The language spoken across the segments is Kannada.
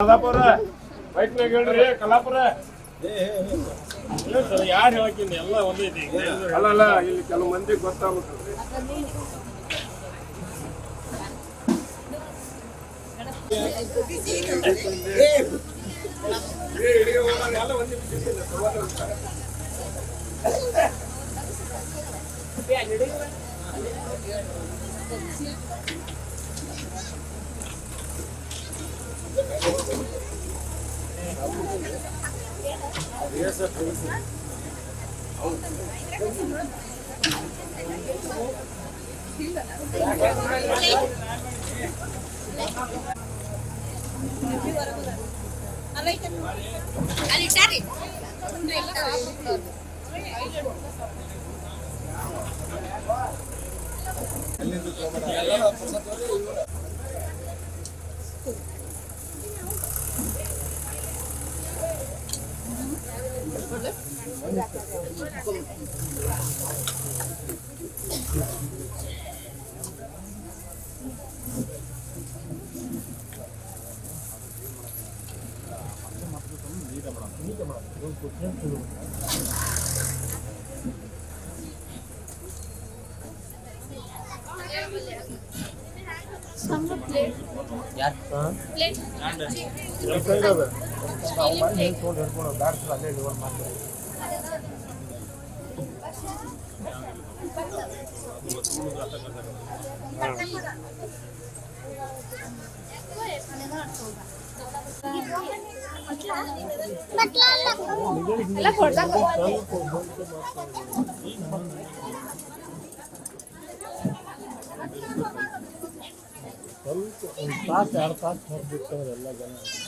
ಕಲಾಪುರ. ಬೈಕ್ನಾಗ ಹೇಳ್ರಿ ಕಲಾಪುರ. ಯಾರು ಹೇಳಕ್ಕಿಂದ ಎಲ್ಲ ಒಂದೈತಿ ಅಲ್ಲ ಅಲ್ಲ ಇಲ್ಲಿ ಕೆಲವು ಮಂದಿ ಗೊತ್ತಾಗ್ಬೇಕು ಅಲ್ಲಿ Böyle. Some plate. Yeah. Plate. ಎಲ್ಲ ಕೊಡ್ದಾಗ ಸ್ವಲ್ಪ ಒಂದು ತಾಸು ಎರಡು ತಾಸು ಹೊರಬಿಟ್ಟವ್ರು ಎಲ್ಲ ಜನ ನೆಮ್ಮದಿಯಾಗಿ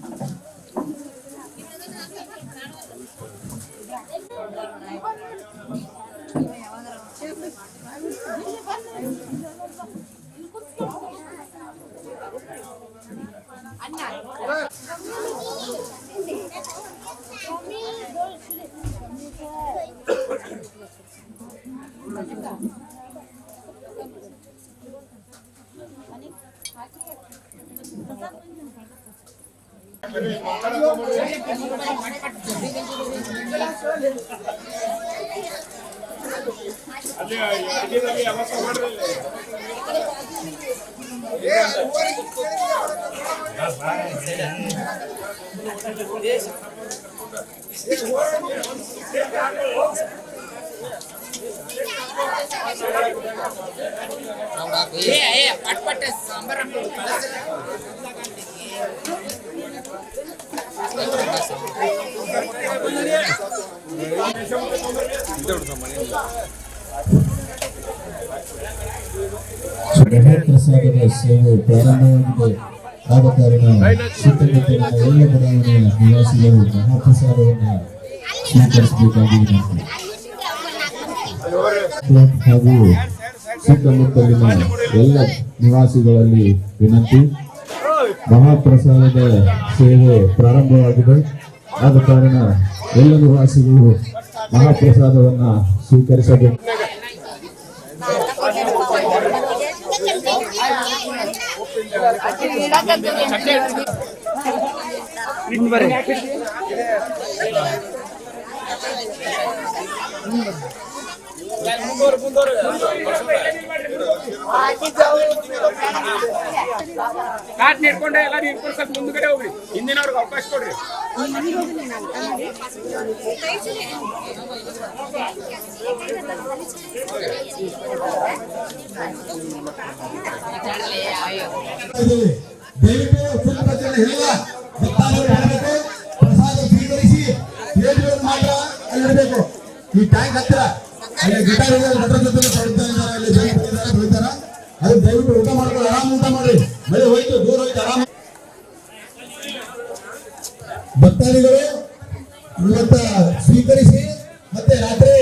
ಅಡಿಗೆದಾಗ ಎಲ್ಲ ತಗೊಂಡ್ರಿ ಇಲ್ಲಿ. ಪಟ್ ಪಟ್ ಸಾಂಬಾರ ಮಹಾಪ್ರಸಾದದ ಸೇವೆ ಪ್ರಾರಂಭವಾಗಿದೆ. ಆದ ಕಾರಣ ಸುತ್ತಮುತ್ತಲಿನ ಎಲ್ಲ ಬಡಾವಣೆಯ ನಿವಾಸಿಗಳು ಮಹಾಪ್ರಸಾದವನ್ನು ಸ್ವೀಕರಿಸಬೇಕಾಗಿದೆ. ಹಾಗೂ ಸುತ್ತಮುತ್ತಲಿನ ಎಲ್ಲ ನಿವಾಸಿಗಳಲ್ಲಿ ವಿನಂತಿ. ಮಹಾಪ್ರಸಾದದ ಸೇವೆ ಪ್ರಾರಂಭವಾಗಿದೆ. ಆದ ಕಾರಣ ಎಲ್ಲ ನಿವಾಸಿಗಳು ಮಹಾಪ್ರಸಾದವನ್ನ ಸ್ವೀಕರಿಸಬೇಕು. ಕಾಟ್ ನೀಡ್ಕೊಂಡೆ ಎಲ್ಲ ನೀಡ್ಕೊಂಡು ಸ್ವಲ್ಪ ಹೋಗ್ರಿ. ಹಿಂದಿನವ್ರಿಗೆ ಅವಕಾಶ ಕೊಡ್ರಿ. ಈ ಟ್ಯಾಂಕ್ ಹತ್ತಿರ ಗಿಟಾರ್ ಹತ್ರ ಜೊತೆ ಅದು ದಯವಿಟ್ಟು ಊಟ ಮಾಡ್ಕೊಂಡು ಆರಾಮ ಊಟ ಮಾಡಿ ಮಳೆ ಹೋಯ್ತು ದೂರ ಹೋಯ್ತು ಆರಾಮ ಭಕ್ತಾದಿಗಳು ಇವತ್ತ ಸ್ವೀಕರಿಸಿ ಮತ್ತೆ ರಾತ್ರಿ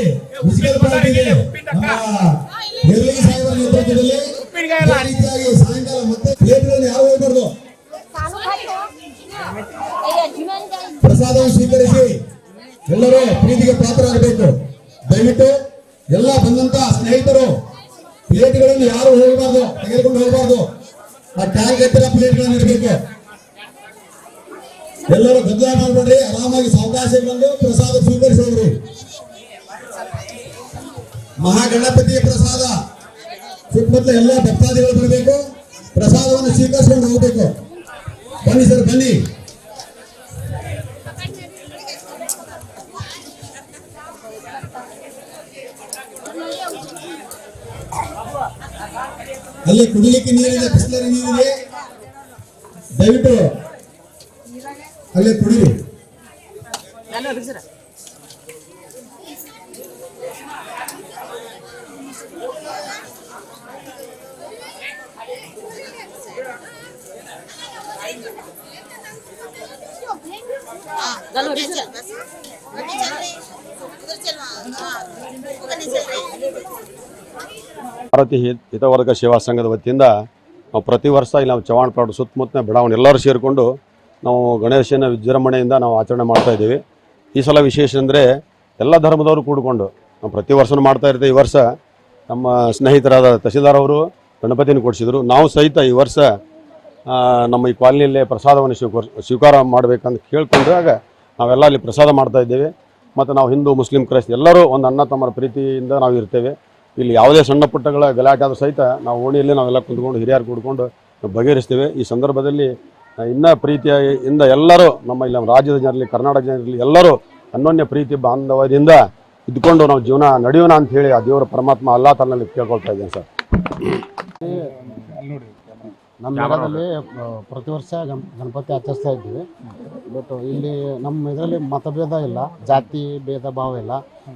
ಮುಸ್ಲಿಂ ಪಾರ್ಟಿಗೆ ನಮ್ಮ ಸಾಹೇಬರ ನೇತೃತ್ವದಲ್ಲಿ ರೀತಿಯಾಗಿ ಸಾಯಂಕಾಲ ಮತ್ತೆ ಥಿಯೇಟರ್ ಯಾವ ಹೋಗ್ಬಾರ್ದು ಪ್ರಸಾದವನ್ನು ಸ್ವೀಕರಿಸಿ ಎಲ್ಲರೂ ಪ್ರೀತಿಗೆ ಪಾತ್ರರಾಗಬೇಕು. ದಯವಿಟ್ಟು ಎಲ್ಲ ಬಂದಂತ ಸ್ನೇಹಿತರು ಪ್ಲೇಟ್ಗಳನ್ನು ಯಾರು ಹೋಗಬಾರ್ದು? ತೆಗೆದುಕೊಂಡು ಹೋಗಬಾರ್ದು. ಆ ಟ್ಯಾಂಕ್ ಹತ್ತಿರ ಪ್ಲೇಟ್ಗಳನ್ನು ಇರಬೇಕು ಎಲ್ಲರೂ ಗದ್ದಲ ಮಾಡಬೇಡ್ರಿ ಆರಾಮಾಗಿ ಸಾವಕಾಶ ಬಂದು ಪ್ರಸಾದ ಸ್ವೀಕರಿಸಿ ಮಹಾಗಣಪತಿಯ ಪ್ರಸಾದ. ಸುತ್ತಮುತ್ತ ಎಲ್ಲ ಭಕ್ತಾದಿಗಳು ಬರಬೇಕು. ಪ್ರಸಾದವನ್ನು ಸ್ವೀಕರಿಸಿಕೊಂಡು ಹೋಗ್ಬೇಕು. ಬನ್ನಿ ಸರ್, ಬನ್ನಿ. ಅಲ್ಲಿ ಕುಡಿಲಿಕ್ಕೆ ನೀರಿದೆ ಬಿಸ್ಲರಿ ನೀರಿದೆ ದಯವಿಟ್ಟು ಅಲ್ಲೇ ಕುಡಿರಿ गलो उधर चल बस उधर चल रही उधर चल हाँ उधर नहीं चल रही ಭಾರತಿ ಹಿತ ಹಿತವರ್ಗ ಸೇವಾ ಸಂಘದ ವತಿಯಿಂದ ನಾವು ಪ್ರತಿ ವರ್ಷ ಇಲ್ಲಿ ನಾವು ಚವಾಣ್ ಪ್ರಾಡ್ ಸುತ್ತಮುತ್ತಲ ಬೆಳವಣಿಗೆ ಎಲ್ಲರೂ ಸೇರಿಕೊಂಡು ನಾವು ಗಣೇಶನ ವಿಜೃಂಭಣೆಯಿಂದ ನಾವು ಆಚರಣೆ ಮಾಡ್ತಾ ಇದ್ದೀವಿ. ಈ ಸಲ ವಿಶೇಷ ಅಂದರೆ ಎಲ್ಲ ಧರ್ಮದವರು ಕೂಡಿಕೊಂಡು ನಾವು ಪ್ರತಿ ವರ್ಷನೂ ಮಾಡ್ತಾ ಇರ್ತೇವೆ. ಈ ವರ್ಷ ನಮ್ಮ ಸ್ನೇಹಿತರಾದ ತಹಸೀಲ್ದಾರ್ ಅವರು ಗಣಪತಿಯನ್ನು ಕೊಡಿಸಿದರು. ನಾವು ಸಹಿತ ಈ ವರ್ಷ ನಮ್ಮ ಈ ಕಾಲನಿಯಲ್ಲೇ ಪ್ರಸಾದವನ್ನು ಸ್ವೀಕರ್ ಸ್ವೀಕಾರ ಮಾಡಬೇಕಂತ ಕೇಳ್ಕೊಂಡಾಗ ನಾವೆಲ್ಲ ಅಲ್ಲಿ ಪ್ರಸಾದ ಮಾಡ್ತಾ ಇದ್ದೇವೆ. ಮತ್ತು ನಾವು ಹಿಂದೂ, ಮುಸ್ಲಿಂ, ಕ್ರೈಸ್ತ ಎಲ್ಲರೂ ಒಂದು ಅಣ್ಣ ತಮ್ಮರ ಪ್ರೀತಿಯಿಂದ ನಾವು ಇರ್ತೇವೆ. ಇಲ್ಲಿ ಯಾವುದೇ ಸಣ್ಣ ಪುಟ್ಟಗಳ ಗಲಾಟೆ ಆದರೂ ಸಹಿತ ನಾವು ಓಣಿಯಲ್ಲಿ ನಾವೆಲ್ಲ ಕುಂತ್ಕೊಂಡು ಹಿರಿಯರು ಕೂಡ್ಕೊಂಡು ಬಗೆಹರಿಸ್ತೇವೆ. ಈ ಸಂದರ್ಭದಲ್ಲಿ ಇನ್ನೂ ಪ್ರೀತಿಯ ಇಂದ ಎಲ್ಲರೂ ನಮ್ಮ ಇಲ್ಲಿ ರಾಜ್ಯದ ಜನರಲ್ಲಿ ಕರ್ನಾಟಕ ಜನರಲ್ಲಿ ಎಲ್ಲರೂ ಅನ್ಯೋನ್ಯ ಪ್ರೀತಿ ಬಾಂಧವ್ಯದಿಂದ ಇದ್ಕೊಂಡು ನಾವು ಜೀವನ ನಡೆಯೋಣ ಅಂತ ಹೇಳಿ ಆ ದೇವರ ಪರಮಾತ್ಮ ಅಲ್ಲಾ ತನ್ನಲ್ಲಿ ಕೇಳ್ಕೊಳ್ತಾ ಇದ್ದೇನೆ ಸರ್. ನಮ್ಮ ನಗರದಲ್ಲಿ ಪ್ರತಿ ವರ್ಷ ಗಣ ಗಣಪತಿ ಆಚರಿಸ್ತಾ ಇದ್ದೀವಿ. ಬಟ್ ಇಲ್ಲಿ ನಮ್ಮ ಇದರಲ್ಲಿ ಮತಭೇದ ಇಲ್ಲ ಜಾತಿ ಭೇದ ಭಾವ ಇಲ್ಲ.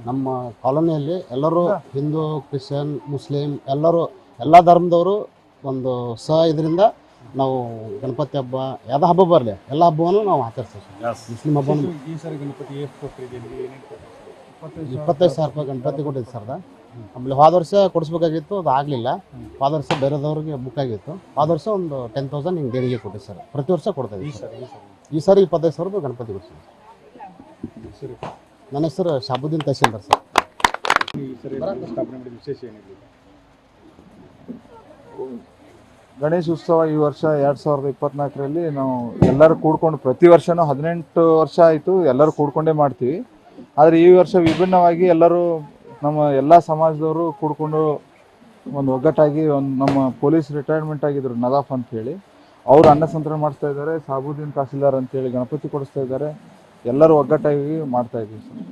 ನಮ್ಮ ಕಾಲೋನಿಯಲ್ಲಿ ಎಲ್ಲರೂ ಹಿಂದೂ ಕ್ರಿಶ್ಚಿಯನ್ ಮುಸ್ಲಿಂ ಎಲ್ಲರೂ ಎಲ್ಲ ಧರ್ಮದವರು ಒಂದು ಸಹ ಇದರಿಂದ ನಾವು ಗಣಪತಿ ಹಬ್ಬ ಯಾವುದೇ ಹಬ್ಬ ಬರಲಿ ಎಲ್ಲ ಹಬ್ಬವನ್ನು ನಾವು ಆಚರಿಸ್ತೀವಿ. ಮುಸ್ಲಿಂ ಹಬ್ಬ ಈ ಸರಿ ಗಣಪತಿ ಇಪ್ಪತ್ತೈದು ಸಾವಿರ. ರೂಪಾಯಿ ಗಣಪತಿ ಕೊಟ್ಟಿದ್ದು ಸರ್ದ. ಆಮೇಲೆ ಹೋದ ವರ್ಷ ಕೊಡಿಸ್ಬೇಕಾಗಿತ್ತು ಅದು ಆಗಲಿಲ್ಲ. ಹೋದ ವರ್ಷ ಬೇರೆದವ್ರಿಗೆ ಬುಕ್ ಆಗಿತ್ತು. ಹೋದ ವರ್ಷ ಒಂದು ಟೆನ್ ತೌಸಂಡ್ ಹಿಂಗೆ ದೇಣಿಗೆ ಕೊಟ್ಟು ಸರ್. ಪ್ರತಿ ವರ್ಷ ಕೊಡ್ತಾ ಇದ್ದೀವಿ ಸರ್. ಈ ಸಾರಿ. ಇಪ್ಪತ್ತೈದು ಸಾವಿರ ರೂಪಾಯಿ ಗಣಪತಿ ಕೊಡ್ತೀವಿ. ನನ್ನ ಹೆಸರು ಶಾಬುದ್ದೀನ್ ತಹಸೀಲ್ದಾರ್ ಸರ್. ಈ ಸರಿ ಸ್ಥಾಪನೆ ಮಾಡಿದ ವಿಶೇಷ ಏನಿದೆ? ಗಣೇಶ ಉತ್ಸವ ಈ ವರ್ಷ ಎರಡು ಸಾವಿರದ ಇಪ್ಪತ್ನಾಲ್ಕರಲ್ಲಿ ನಾವು ಎಲ್ಲರೂ ಕೂಡ್ಕೊಂಡು ಪ್ರತಿ ವರ್ಷನೂ ಹದಿನೆಂಟು ವರ್ಷ ಆಯಿತು ಎಲ್ಲರೂ ಕೂಡ್ಕೊಂಡೇ ಮಾಡ್ತೀವಿ. ಆದರೆ ಈ ವರ್ಷ ವಿಭಿನ್ನವಾಗಿ ಎಲ್ಲರೂ ನಮ್ಮ ಎಲ್ಲ ಸಮಾಜದವರು ಕೂಡ್ಕೊಂಡು ಒಂದು ಒಗ್ಗಟ್ಟಾಗಿ ಒಂದು ನಮ್ಮ ಪೊಲೀಸ್ ರಿಟೈರ್ಮೆಂಟ್ ಆಗಿದ್ರು ನದಾಫ್ ಅಂತ ಹೇಳಿ. ಅವರು ಅನ್ನ ಸಂತರಣ ಮಾಡಿಸ್ತಾ ಇದ್ದಾರೆ ಸಾಬುದ್ದೀನ್ ತಹಸೀಲ್ದಾರ್ ಅಂತೇಳಿ ಗಣಪತಿ ಕೊಡಿಸ್ತಾ ಇದ್ದಾರೆ. ಎಲ್ಲರೂ ಒಗ್ಗಟ್ಟಾಗಿ ಮಾಡ್ತಾ ಇದ್ದೀವಿ ಸರ್.